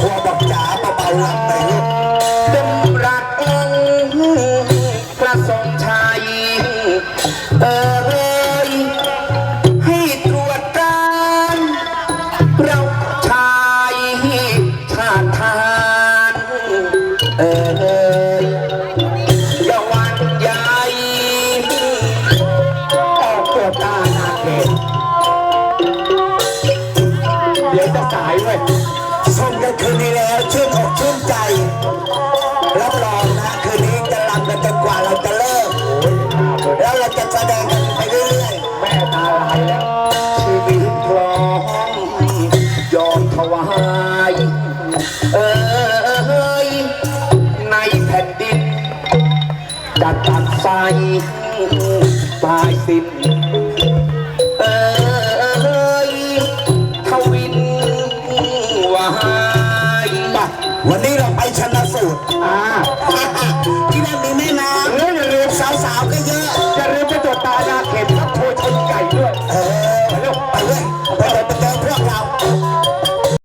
ครัวบอกจ๋าเบาๆรับไรักพระทรชัยเออให้ตรวจตรเราชายชาทานเออเยาวันใหญ่ตัวตาหน้าเขตเดี๋ยวจะสายเว้ย ชมกันคืนนี้แล้วชื่นอกชื่นใจ รับรองนะคืนนี้จะรำกันจนกว่าเราจะเลิก แล้วเราจะแสดงกันไปเรื่อยๆ แม่ตาลายแล้วชีวิตพร้อมยอมถวาย เอ้ยในแผ่นดินจะตัดไฟตายสิ้น วันนี้เราไปชนะสูตรอ่า